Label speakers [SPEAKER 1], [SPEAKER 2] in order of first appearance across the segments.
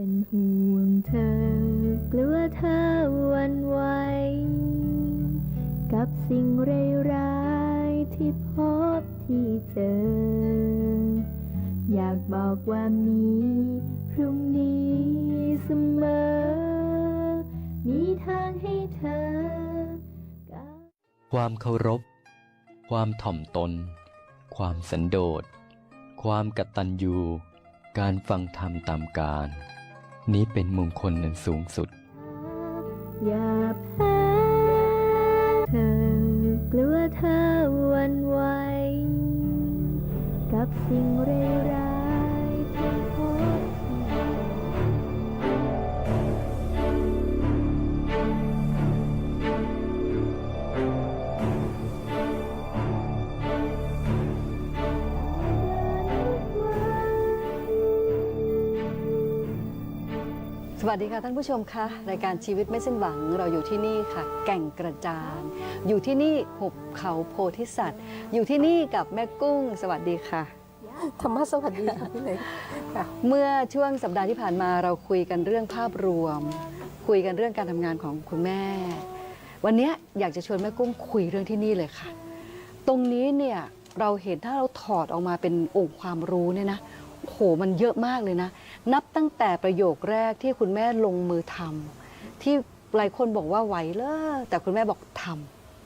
[SPEAKER 1] เป็นห่วงเธอกลัวเธอวันไหวกับสิ่งร้ายๆที่พบที่เจอ อยากบอกว่ามีพรุ่งนี้เสมอ มีทางให้เธอ
[SPEAKER 2] ความเคารพ ความถ่อมตน ความสันโดษ ความกตัญญู การฟังธรรมตามการ นี้เป็นมงคลอันสูงสุด
[SPEAKER 1] อย่าแพ้เธอกลัวเธอวันไหวกับสิ่งเร้าย
[SPEAKER 3] วัสดีค่ะท่านผู้ชมคะรายการชีวิตไม่สิ้นหวังเราอยู่ที่นี่ค่ะ แก่งกระจานอยู่ที่นี่หุบเขาโพธิสัตว์ อยู่ที่นี่กับแม่กุ้ง สวัสดีค่ะ
[SPEAKER 4] ธรรมะสวัสดีค่ะพี่เล็กค่ะ
[SPEAKER 3] เมื่อช่วงสัปดาห์ที่ผ่านมาเราคุยกันเรื่องภาพรวม คุยกันเรื่องการทำงานของคุณแม่ วันนี้อยากจะชวนแม่กุ้งคุยเรื่องที่นี่เลยค่ะ ตรงนี้เนี่ยเราเห็นถ้าเราถอดออกมาเป็นองค์ความรู้เนี่ยนะ โหมันเยอะมากเลยนะ นับตั้งแต่ประโยคแรกที่คุณแม่ลงมือทำที่หลายคนบอกว่าไหวเลอแต่คุณแม่บอกท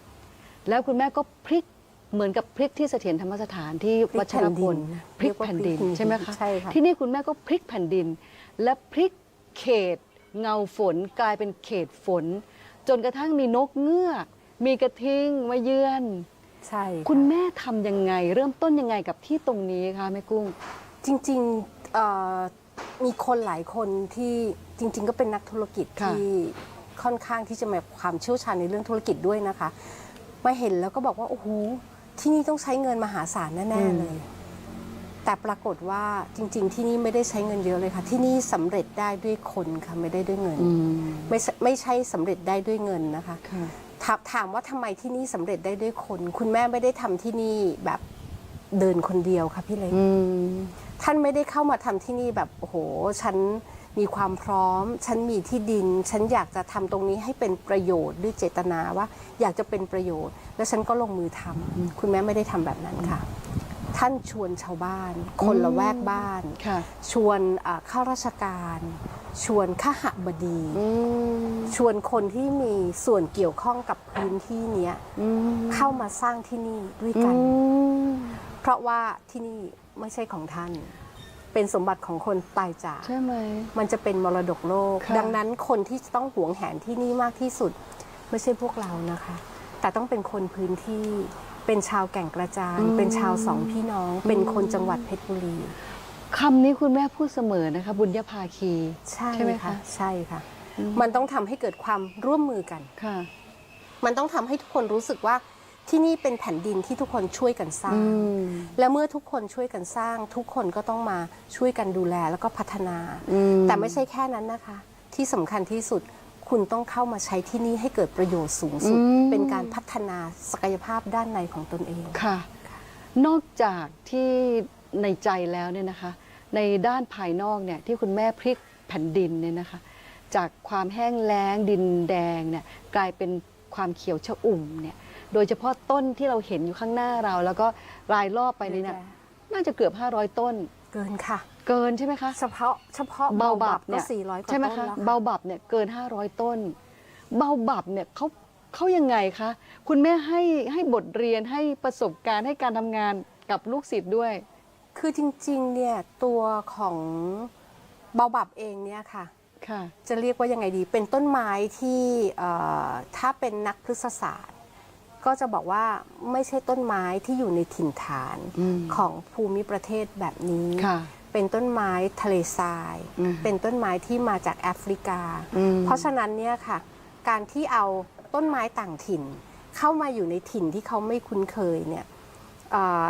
[SPEAKER 3] ำแล้วคุณแม่ก็พลิกเหมือนกับพลิกที่เสถียรธรรมสถานที่วัชรพลพลิกแผ่นดินใช่ไหมคะ
[SPEAKER 4] ใช่ค่ะ
[SPEAKER 3] ที่นี่คุณแม่ก็พลิกแผ่นดิน และพลิกเขต เงาฝนกลายเป็นเขตฝน จนกระทั่งมีนกเงือก มีกระทิงมาเยือน
[SPEAKER 4] ใช่ะ
[SPEAKER 3] คุณแม่ทำยังไง เริ่มต้นยังไงกับที่ตรงนี้คะแม่กุ้ง
[SPEAKER 4] จริงๆเอ่อมีคนหลายคนที่จริง ๆ ก็เป็นนักธุรกิจ
[SPEAKER 3] ค่ะ
[SPEAKER 4] ที่ค่อนข้างที่จะมีความเชี่ยวชาญในเรื่องธุรกิจด้วยนะคะ มาเห็นแล้วก็บอกว่า โอ้โหที่นี่ต้องใช้เงินมหาศาลแน่ๆเลย แต่ปรากฏว่าจริง ๆ ที่นี่ไม่ได้ใช้เงินเยอะเลยค่ะ ที่นี่สำเร็จได้ด้วยคนค่ะไม่ได้ด้วยเงิน
[SPEAKER 3] อืม
[SPEAKER 4] ไม่ใช่ไม่ใช่สำเร็จได้ด้วยเงินนะคะ
[SPEAKER 3] ค่ะ
[SPEAKER 4] ถามถามว่าทำไมที่นี่สำเร็จได้ด้วยคน คุณแม่ไม่ได้ทำที่นี่แบบเดินคนเดียวค่ะพี่เล็ก
[SPEAKER 3] อืม
[SPEAKER 4] ท่านไม่ได้เข้ามาทำที่นี่แบบโอ้โหฉันมีความพร้อม ฉันมีที่ดิน ฉันอยากจะทำตรงนี้ให้เป็นประโยชน์ด้วยเจตนาว่า อยากจะเป็นประโยชน์ แล้วฉันก็ลงมือทำคุณแม่ไม่ได้ทำแบบนั้นค่ะ ท่านชวนชาวบ้าน คนละแวกบ้าน
[SPEAKER 3] ค่ะ
[SPEAKER 4] ชวนอ่าข้าราชการ ชวนข้าหบดี
[SPEAKER 3] อืม
[SPEAKER 4] ชวนคนที่มีส่วนเกี่ยวข้องกับพื้นที่เนี้ย
[SPEAKER 3] อืม
[SPEAKER 4] เข้ามาสร้างที่นี่ด้วย
[SPEAKER 3] อื
[SPEAKER 4] กัน
[SPEAKER 3] ม
[SPEAKER 4] เพราะว่าที่นี่ ไม่ใช่ของท่าน เป็นสมบัติของคนตายจาก
[SPEAKER 3] ใช่ไหม
[SPEAKER 4] มันจะเป็นมรดกโลก
[SPEAKER 3] ค่ะ
[SPEAKER 4] ดังนั้นคนที่จะต้องหวงแหนที่นี่มากที่สุด ไม่ใช่พวกเรานะคะ แต่ต้องเป็นคนพื้นที่ เป็นชาวแก่งกระจาน เป็นชาวสองพี่น้อง เป็นคนจังหวัดเพชรบุรี
[SPEAKER 3] คำนี้คุณแม่พูดเสมอนะคะ บุญญาภาคี
[SPEAKER 4] ใช่
[SPEAKER 3] ใช่ไหมคะ
[SPEAKER 4] ใช่ค่ะ
[SPEAKER 3] อืม
[SPEAKER 4] มันต้องทำให้เกิดความร่วมมือกัน
[SPEAKER 3] ค่ะ
[SPEAKER 4] มันต้องทำให้ทุกคนรู้สึกว่า ที่นี่เป็นแผ่นดินที่ทุกคนช่วยกันสร้า
[SPEAKER 3] อื
[SPEAKER 4] ง
[SPEAKER 3] ม
[SPEAKER 4] และเมื่อทุกคนช่วยกันสร้าง ทุกคนก็ต้องมาช่วยกันดูแลแล้วก็พัฒนา
[SPEAKER 3] อืม
[SPEAKER 4] แต่ไม่ใช่แค่นั้นนะคะ ที่สำคัญที่สุดคุณต้องเข้ามาใช้ที่นี่ให้เกิดประโยชน์สูงสุด
[SPEAKER 3] อืม
[SPEAKER 4] เป็นการพัฒนาศักยภาพด้านในของตนเอง
[SPEAKER 3] ค่ะ นอกจากที่ในใจแล้วเนี่ยนะคะ ในด้านภายนอกเนี่ยที่คุณแม่พลิกแผ่นดินเนี่ยนะคะ จากความแห้งแล้งดินแดงเนี่ยกลายเป็นความเขียวชอุ่มเนี่ย โดยเฉพาะต้นที่เราเห็นอยู่ข้างหน้าเรา แล้วก็รายรอบไปเนี่ยน่าจะเกือบ 500 ต้น
[SPEAKER 4] เกินค่ะ
[SPEAKER 3] เกินใช่ไหมคะ
[SPEAKER 4] เฉพาะเฉพาะ
[SPEAKER 3] เบาบับ
[SPEAKER 4] ก็
[SPEAKER 3] เนี่ย
[SPEAKER 4] สี่ร้อยกว่า
[SPEAKER 3] ใช่ไหม
[SPEAKER 4] ต้น
[SPEAKER 3] คะ
[SPEAKER 4] แล้ว
[SPEAKER 3] เบาบับเนี่ยเกิน 500 ต้น เบาบับเนี่ยเขาเขายังไงคะ คุณแม่ให้ให้บทเรียนให้ประสบการณ์ให้การทำงานกับลูกศิษย์ด้วย
[SPEAKER 4] คือจริงๆเนี่ยตัวของเบาบับเองเนี่ยค่ะ
[SPEAKER 3] ค่ะ
[SPEAKER 4] จะเรียกว่ายังไงดี เป็นต้นไม้ที่เอ่อถ้าเป็นนักพฤกษศาสตร์ ก็จะบอกว่าไม่ใช่ต้นไม้ที่อยู่ในถิ่นฐาน
[SPEAKER 3] อืม
[SPEAKER 4] ของภูมิประเทศแบบนี้
[SPEAKER 3] ค่ะ
[SPEAKER 4] เป็นต้นไม้ทะเลทราย
[SPEAKER 3] อืม
[SPEAKER 4] เป็นต้นไม้ที่มาจากแอฟริกา
[SPEAKER 3] อืม
[SPEAKER 4] เพราะฉะนั้นเนี่ยค่ะ การที่เอาต้นไม้ต่างถิ่น เข้ามาอยู่ในถิ่นที่เขาไม่คุ้นเคยเนี่ยเอ่อ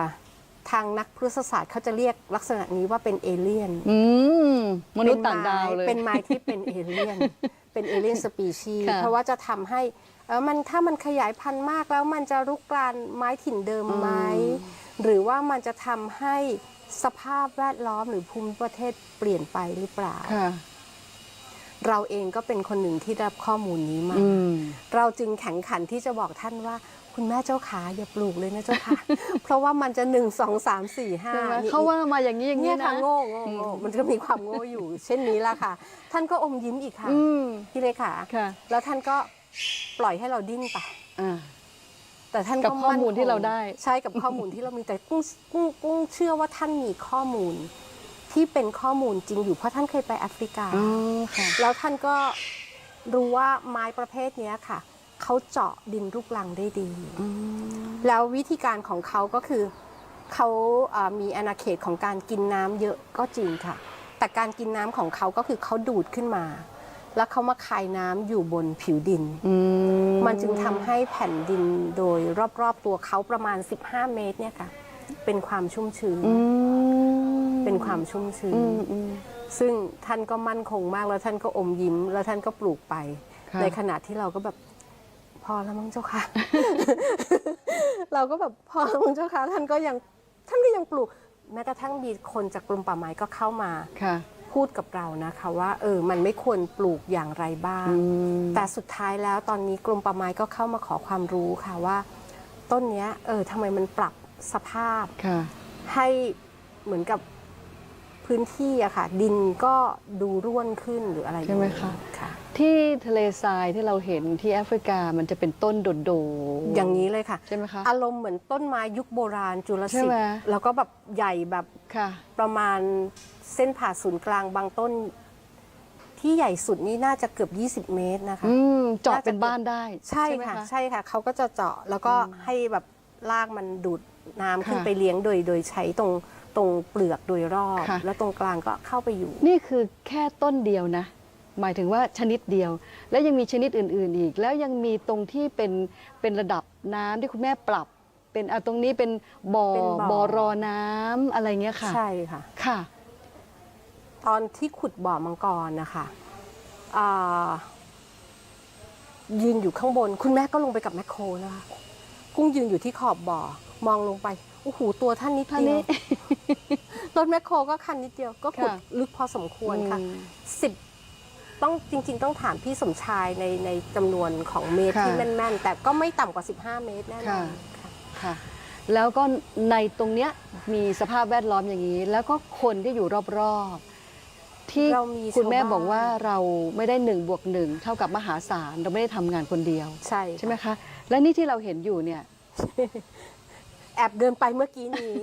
[SPEAKER 4] ทางนักพฤกษศาสตร์เขาจะเรียกลักษณะนี้ว่าเป็นเอเลี่ยน
[SPEAKER 3] อืมมนุษย์ต่างดาวเลย
[SPEAKER 4] เป็นไม้ที่เป็นเอเลี่ยน เป็นเอเลี่ยนสปีชีส์
[SPEAKER 3] ค่ะ
[SPEAKER 4] เพราะว่าจะทำให้เออ มันถ้ามันขยายพันธุ์มากแล้วมันจะรุกรานไม้ถิ่นเดิมไหมหรือว่ามันจะทำให้สภาพแวดล้อมหรือภูมิประเทศเปลี่ยนไปหรือเปล่า
[SPEAKER 3] ค่ะ
[SPEAKER 4] เราเองก็เป็นคนหนึ่งที่ได้รับข้อมูลนี้มา
[SPEAKER 3] อืม
[SPEAKER 4] เราจึงแข่งขันที่จะบอกท่านว่า คุณแม่เจ้าขาอย่าปลูกเลยนะเจ้าค่ะ เพราะว่ามันจะหนึ่งสองสามสี่ห้า
[SPEAKER 3] ใช่ไหมเขาว่ามาอย่างนี้อย่าง
[SPEAKER 4] เนี่
[SPEAKER 3] นี้
[SPEAKER 4] ย
[SPEAKER 3] นะ
[SPEAKER 4] ค่ะโง่โง่โง่มันก็มีความโง่อยู่ เช่นนี้ละค่ะ ท่านก็อมยิ้มอีกค่ะ
[SPEAKER 3] อืม
[SPEAKER 4] พี่เลขา
[SPEAKER 3] ค่ะ
[SPEAKER 4] แล้วท่านก็ ปล่อยให้เราดิ้นไป
[SPEAKER 3] อ่า
[SPEAKER 4] แต่ท่าน
[SPEAKER 3] กับ
[SPEAKER 4] ก็
[SPEAKER 3] ข้อมูล
[SPEAKER 4] นคง
[SPEAKER 3] ที่เราได้
[SPEAKER 4] ใช่กับข้อมูลที่เรามีแต่กุ้งกุ้งกุ้งเชื่อว่าท่านมีข้อมูล ที่เป็นข้อมูลจริงอยู่เพราะท่านเคยไปแอฟริกา
[SPEAKER 3] อ๋อค่ะ
[SPEAKER 4] แล้วท่านก็รู้ว่าไม้ประเภทเนี้ยค่ะ เขาเจาะดินลูกลังได้ดี
[SPEAKER 3] อืม
[SPEAKER 4] แล้ววิธีการของเขาก็คือ เขาเอ่อมีอาณาเขตของการกินน้ำเยอะก็จริงค่ะ แต่การกินน้ำของเขาก็คือเขาดูดขึ้นมา แล้วเขามาคายน้ำอยู่บนผิวดิน
[SPEAKER 3] อื
[SPEAKER 4] มันจึงทำให้แผ่นดินโดยรอบๆตัวเขาประมาณ 15 เมตรเนี่ยค่ะ เป็นความชุ่มชื้น
[SPEAKER 3] อืม
[SPEAKER 4] เป็นความชุ่มชื้น
[SPEAKER 3] อืมอืม
[SPEAKER 4] ซึ่งท่านก็มั่นคงมากแล้วท่านก็อมยิ้ม แล้วท่านก็ปลูกไป
[SPEAKER 3] ค่ะ
[SPEAKER 4] ในขณะที่เราก็แบบพอแล้วมั้งเจ้าค่ะ เราก็แบบพอแล้วมั้งเจ้าค่ะท่านก็ยังท่านก็ยังปลูก แม้กระทั่งมีคนจากกรมป่าไม้ก็เข้ามา
[SPEAKER 3] ค่ะ
[SPEAKER 4] พูดกับเรานะคะว่าเออมันไม่ควรปลูกอย่างไรบ้าง
[SPEAKER 3] อืม
[SPEAKER 4] แต่สุดท้ายแล้วตอนนี้กรมป่าไม้ก็เข้ามาขอความรู้ค่ะว่า ต้นเนี้ยเออทำไมมันปรับสภาพ
[SPEAKER 3] ค่ะ
[SPEAKER 4] ให้เหมือนกับพื้นที่อะค่ะ ดินก็ดูร่วนขึ้นหรืออะไร
[SPEAKER 3] ใช่ไหมคะ
[SPEAKER 4] ค่ะ
[SPEAKER 3] ที่ทะเลทรายที่เราเห็นที่แอฟริกามันจะเป็นต้นโดๆ
[SPEAKER 4] อย่างนี้เลยค่ะ
[SPEAKER 3] ใช่ไหมคะ
[SPEAKER 4] อารมณ์เหมือนต้นไม้ยุคโบราณจุล
[SPEAKER 3] ใช่
[SPEAKER 4] ศิษ
[SPEAKER 3] ไหม
[SPEAKER 4] ย์แล้วก็แบบใหญ่แบบ
[SPEAKER 3] ค่ะ
[SPEAKER 4] ประมาณ เส้นผ่าศูนย์กลางบางต้น ที่ใหญ่สุดนี่น่าจะเกือบ 20 เมตรนะคะ
[SPEAKER 3] อืมเจาะเป็นบ้านได้
[SPEAKER 4] ใช่
[SPEAKER 3] ไหม
[SPEAKER 4] ค่ะ ใช่ค่ะเขาก็จะเจาะแล้วก็ให้แบบลากมันดูดน้ำขึ้น
[SPEAKER 3] ค่ะ
[SPEAKER 4] ไปเลี้ยงโดยโดยใช้ตรงตรงเปลือกโดยรอบ
[SPEAKER 3] ค่ะ
[SPEAKER 4] แล้วตรงกลางก็เข้าไปอยู่
[SPEAKER 3] นี่คือแค่ต้นเดียวนะ หมายถึงว่าชนิดเดียว แล้วยังมีชนิดอื่น ๆ อีก แล้วยังมีตรงที่เป็นเป็นระดับน้ำที่คุณแม่ปรับ เป็นอะตรงนี้เป็นบ่อ
[SPEAKER 4] เป็นบ่อ
[SPEAKER 3] บ่อรอน้ำอะไรเงี้ยค่ะ
[SPEAKER 4] ใช่ค่ะ
[SPEAKER 3] ค่ะ
[SPEAKER 4] ตอนที่ขุดบ่อมังกรนะคะอ่ายืนอยู่ข้างบน คุณแม่ก็ลงไปกับแมคโครนะคะ กุ้งยืนอยู่ที่ขอบบ่อ มองลงไปโอ้โหตัวท่านนิด
[SPEAKER 3] ท่าน
[SPEAKER 4] เดี
[SPEAKER 3] นี้
[SPEAKER 4] ยวรถแมคโครก็คันนิดเดียว ก็ขุด
[SPEAKER 3] ค่ะ
[SPEAKER 4] ลึกพอสมควรค่ะ
[SPEAKER 3] อืม
[SPEAKER 4] สิบต้องจริง ๆ ต้องถามพี่สมชายในในจำนวนของเมตร
[SPEAKER 3] ค่ะ
[SPEAKER 4] ที่แม่นๆ แต่ก็ไม่ต่ำกว่า 15 เมตรแน่นอน
[SPEAKER 3] ค่ะ
[SPEAKER 4] ค่ะ
[SPEAKER 3] ค่ะ แล้วก็ในตรงเนี้ยมีสภาพแวดล้อมอย่างนี้ แล้วก็คนที่อยู่รอบๆ ที่
[SPEAKER 4] เรามี
[SPEAKER 3] คุณแม่
[SPEAKER 4] ชาวบ้าน
[SPEAKER 3] บอกว่าเราไม่ได้หนึ่งบวกหนึ่งเท่ากับมหาศาลเราไม่ได้ทำงานคนเดียว
[SPEAKER 4] ใช่
[SPEAKER 3] ใช่ไหมคะ และนี่ที่เราเห็นอยู่เนี่ย
[SPEAKER 4] แอบเดินไปเมื่อกี้นี้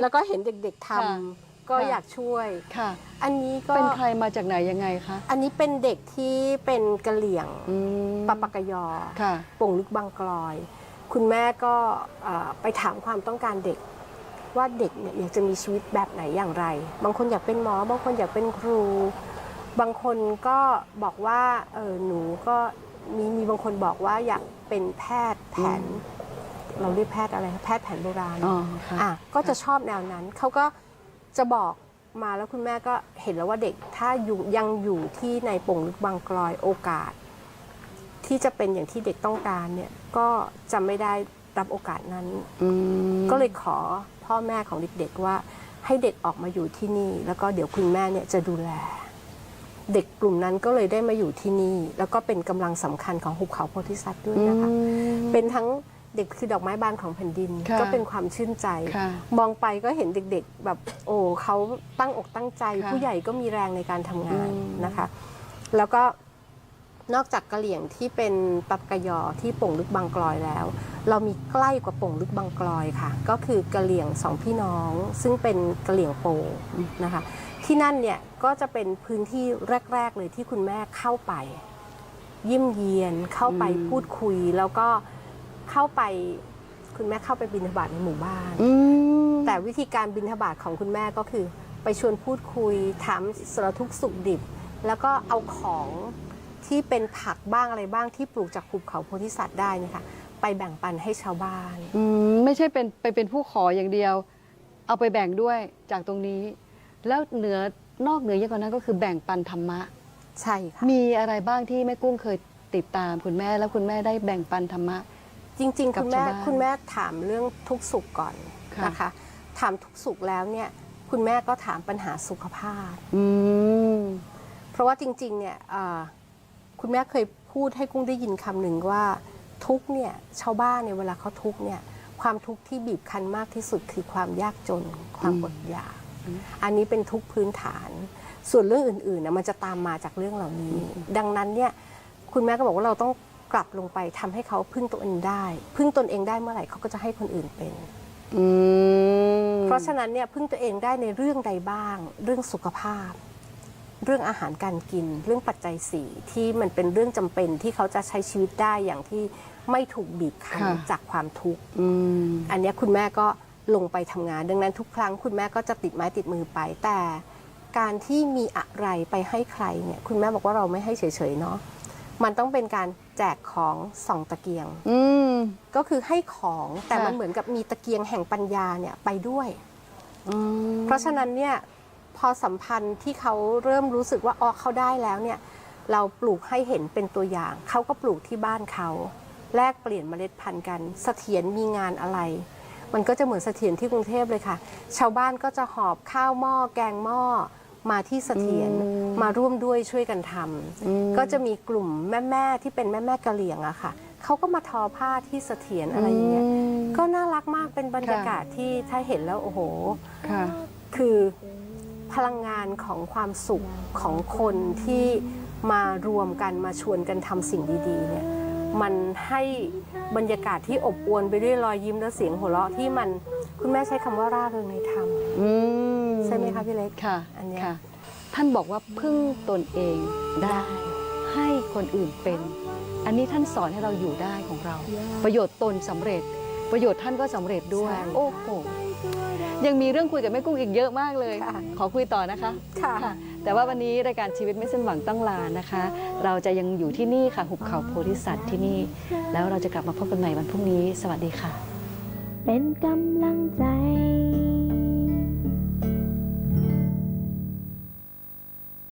[SPEAKER 4] แล้วก็เห็นเด็กๆท
[SPEAKER 3] ค่ะำ
[SPEAKER 4] ก็
[SPEAKER 3] ค่ะ
[SPEAKER 4] อยากช่วย
[SPEAKER 3] ค่ะ
[SPEAKER 4] อันนี้ก็
[SPEAKER 3] เป็นใครมาจากไหนยังไงคะ
[SPEAKER 4] อันนี้เป็นเด็กที่เป็นกะเหลี่ยง
[SPEAKER 3] อืม
[SPEAKER 4] ปะปะกะยอ
[SPEAKER 3] ค่ะ
[SPEAKER 4] โป่งลึกบางกลอย คุณแม่ก็เอ่อไปถามความต้องการเด็ก ว่าเด็กเนี่ยอยากจะมีชีวิตแบบไหนอย่างไร บางคนอยากเป็นหมอ บางคนอยากเป็นครู บางคนก็บอกว่าเออหนูก็มีมีบางคนบอกว่าอยากเป็นแพทย์แผน เราเรียกแพทย์อะไรแพทย์แผนโบราณ
[SPEAKER 3] อ๋อค่ะ
[SPEAKER 4] อะก็จะชอบแนวนั้นเขาก็จะบอกมาแล้วคุณแม่ก็เห็นแล้วว่าเด็กถ้าอยู่ยังอยู่ที่ในโป่งลึกบางกลอยโอกาส ที่จะเป็นอย่างที่เด็กต้องการเนี่ยก็จะไม่ได้รับโอกาสนั้น
[SPEAKER 3] อืม
[SPEAKER 4] ก็เลยขอ พ่อแม่ของเด็กๆว่าให้เด็กออกมาอยู่ที่นี่ แล้วก็เดี๋ยวคุณแม่เนี่ยจะดูแล เด็กกลุ่มนั้นก็เลยได้มาอยู่ที่นี่ แล้วก็เป็นกำลังสำคัญของหุบเขาโพธิสัตว์ด้วยนะคะ
[SPEAKER 3] อืม
[SPEAKER 4] เป็นทั้งเด็กคือดอกไม้บานของแผ่นดิน
[SPEAKER 3] ค่ะ
[SPEAKER 4] ก็เป็นความชื่นใจ
[SPEAKER 3] ค่ะ
[SPEAKER 4] มองไปก็เห็นเด็กๆ แบบโอ้เขาตั้งอกตั้งใจ
[SPEAKER 3] ค่ะ
[SPEAKER 4] ผู้ใหญ่ก็มีแรงในการทำงาน
[SPEAKER 3] อืม
[SPEAKER 4] นะคะ แล้วก็ นอกจากกะเหลี่ยงที่เป็นปับกะยอที่โป่งลึกบางกลอยแล้ว เรามีใกล้กว่าโป่งลึกบางกลอยค่ะ ก็คือกะเหลี่ยงสองพี่น้อง ซึ่งเป็นกะเหลี่ยงโปนะคะ ที่นั่นเนี่ยก็จะเป็นพื้นที่แรก ๆ เลยที่คุณแม่เข้าไป เยี่ยมเยียนเข้าไป
[SPEAKER 3] อืม
[SPEAKER 4] พูดคุย แล้วก็เข้าไปคุณแม่เข้าไปบิณฑบาตในหมู่บ้าน
[SPEAKER 3] อืม
[SPEAKER 4] แต่วิธีการบิณฑบาตของคุณแม่ก็คือ ไปชวนพูดคุยถามสารทุกข์สุขดิบ แล้วก็เอาของ ที่เป็นผักบ้างอะไรบ้างที่ปลูกจากภูเขาโพธิสัตว์ได้เนยคะไปแบ่งปันให้ชาวบ้าน
[SPEAKER 3] อืมไม่ใช่เป็นไปเป็นผู้ขออย่างเดียว เอาไปแบ่งด้วยจากตรงนี้ แล้วเหนือนอกเหนือยิ่งกว่านั้นก็คือแบ่งปันธรรมะ
[SPEAKER 4] ใช่ค่ะ
[SPEAKER 3] มีอะไรบ้างที่แม่กุ้งเคยติดตามคุณแม่แล้วคุณแม่ได้แบ่งปันธรรมะ
[SPEAKER 4] จริง ๆ
[SPEAKER 3] กับ
[SPEAKER 4] คุณแม่
[SPEAKER 3] ชาวบ้าน
[SPEAKER 4] คุณแม่ถามเรื่องทุกข์สุขก่อน
[SPEAKER 3] ค่ะ
[SPEAKER 4] นะคะ ถามทุกข์สุขแล้วเนี่ยคุณแม่ก็ถามปัญหาสุขภาพ
[SPEAKER 3] อืม
[SPEAKER 4] เพราะว่าจริงๆเนี่ยอ่า คุณแม่เคยพูดให้กุ้งได้ยินคำหนึ่งว่า ทุกข์เนี่ยชาวบ้านเนี่ยเวลาเขาทุกข์เนี่ยความทุกข์ที่บีบคั้นมากที่สุดคือความยากจน ความอดอยาก อันนี้เป็นทุกข์พื้นฐาน ส่วนเรื่องอื่นๆนะมันจะตามมาจากเรื่องเหล่านี้ ดังนั้นเนี่ยคุณแม่ก็บอกว่าเราต้องกลับลงไปทำให้เขาพึ่งตัวเองได้ พึ่งตนเองได้เมื่อไหร่เขาก็จะให้คนอื่นเป็น
[SPEAKER 3] อืม
[SPEAKER 4] เพราะฉะนั้นเนี่ยพึ่งตัวเองได้ในเรื่องใดบ้าง เรื่องสุขภาพ เรื่องอาหารการกิน เรื่องปัจจัยสี่ที่มันเป็นเรื่องจำเป็นที่เขาจะใช้ชีวิตได้อย่างที่ไม่ถูกบีบคั้น
[SPEAKER 3] ค่ะ
[SPEAKER 4] จากความทุกข์
[SPEAKER 3] อืม
[SPEAKER 4] อันเนี้ยคุณแม่ก็ลงไปทำงาน ดังนั้นทุกครั้งคุณแม่ก็จะติดไม้ติดมือไป แต่การที่มีอะไรไปให้ใครเนี่ย คุณแม่บอกว่าเราไม่ให้เฉยๆเนาะมันต้องเป็นการแจกของส่องตะเกียง
[SPEAKER 3] อืม
[SPEAKER 4] ก็คือให้ของแต่
[SPEAKER 3] ค่ะ
[SPEAKER 4] มันเหมือนกับมีตะเกียงแห่งปัญญาเนี่ยไปด้วย
[SPEAKER 3] อืม
[SPEAKER 4] เพราะฉะนั้นเนี่ย พอสัมพันธ์ที่เขาเริ่มรู้สึกว่าอ๋อเขาได้แล้วเนี่ยเราปลูกให้เห็นเป็นตัวอย่าง เขาก็ปลูกที่บ้านเขาแลกเปลี่ยนเมล็ดพันธุ์กันเสถียรมีงานอะไร มันก็จะเหมือนเสถียรที่กรุงเทพเลยค่ะ ชาวบ้านก็จะหอบข้าวหม้อแกงหม้อมาที่เสถียรมาร่วมด้วยช่วยกันทำก็จะมีกลุ่มแม่ๆที่เป็นแม่ๆกะเหลี่ยงอะค่ะเขาก็มาทอผ้าที่เสถียรอะไรอย่างเงี้ยก็น่ารักมากเป็นบรรยากาศที่ถ้าเห็นแล้วโอ้โห
[SPEAKER 3] ค่ะ
[SPEAKER 4] คือ พลังงานของความสุขของคนที่มารวมกันมาชวนกันทำสิ่งดีๆเนี่ยมันให้บรรยากาศที่อบอวลไปด้วยรอยยิ้มและเสียงหัวเราะที่มันคุณแม่ใช้คำว่าร่าเริงในธรรม
[SPEAKER 3] อืม
[SPEAKER 4] ใช่ไหมคะพี่เล็ก
[SPEAKER 3] ค่ะ
[SPEAKER 4] อันเนี้ย
[SPEAKER 3] ค่ะท่านบอกว่าพึ่งตนเองได้ให้คนอื่นเป็น อันนี้ท่านสอนให้เราอยู่ได้ของเรา ประโยชน์ตนสำเร็จ ประโยชน์ท่านก็สำเร็จด้วย
[SPEAKER 4] ใช่
[SPEAKER 3] โอ้โห ยังมีเรื่องคุยกับแม่กุ้งอีกเยอะมากเลย
[SPEAKER 4] ค่ะ
[SPEAKER 3] ขอคุยต่อนะคะ
[SPEAKER 4] ค่ะ
[SPEAKER 3] ค่ะแต่ว่าวันนี้รายการชีวิตไม่สิ้นหวังต้องลานะคะ เราจะยังอยู่ที่นี่ค่ะ หุบเขาโพธิสัตว์ที่นี่ แล้วเราจะกลับมาพบกันใหม่วันพรุ่งนี้ สวัสดีค่ะ
[SPEAKER 1] เป็นกำลังใจ